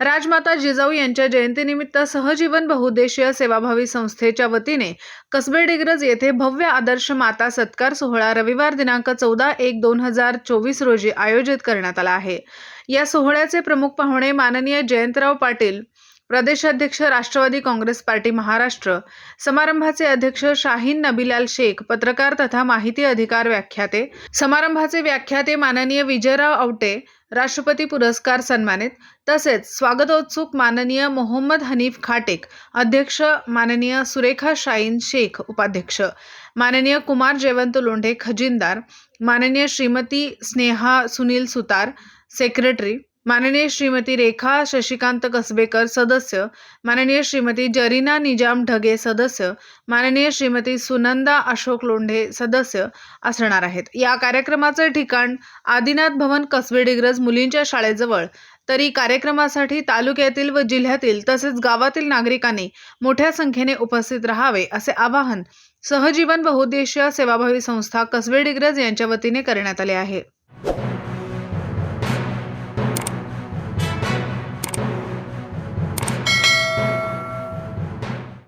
राजमाता जिजाऊ यांच्या जयंतीनिमित्त सहजीवन बहुउद्देशीय सेवाभावी संस्थेच्या वतीने कसबे डिग्रज येथे भव्य आदर्श माता सत्कार सोहळा रविवार दिनांक चौदा एक दोन हजार चोवीस रोजी आयोजित करण्यात आला आहे. या सोहळ्याचे प्रमुख पाहुणे माननीय जयंतराव पाटील प्रदेशाध्यक्ष राष्ट्रवादी काँग्रेस पार्टी महाराष्ट्र समारंभाचे अध्यक्ष शाहीन नबीलाल शेख पत्रकार तथा माहिती अधिकार व्याख्याते समारंभाचे व्याख्याते माननीय विजयराव आवटे राष्ट्रपती पुरस्कार सन्मानित. तसेच स्वागतोत्सुक माननीय मोहम्मद हनीफ खाटेक अध्यक्ष माननीय सुरेखा शाईन शेख उपाध्यक्ष माननीय कुमार जयवंत लोंढे खजिनदार माननीय श्रीमती स्नेहा सुनील सुतार सेक्रेटरी माननीय श्रीमती रेखा शशिकांत कसबेकर सदस्य. माननीय श्रीमती जरीना निजाम ढगे सदस्य. माननीय श्रीमती सुनंदा अशोक लोंढे सदस्य असणार आहेत. या कार्यक्रमाचे ठिकाण आदिनाथ भवन कसबे डिग्रज मुलींच्या शाळेजवळ. तरी कार्यक्रमासाठी तालुक्यातील व जिल्ह्यातील तसेच गावातील नागरिकांनी मोठ्या संख्येने उपस्थित राहावे असे आवाहन सहजीवन बहुउद्देशीय सेवाभावी संस्था कसबे डिग्रज यांच्या वतीने करण्यात आले आहे.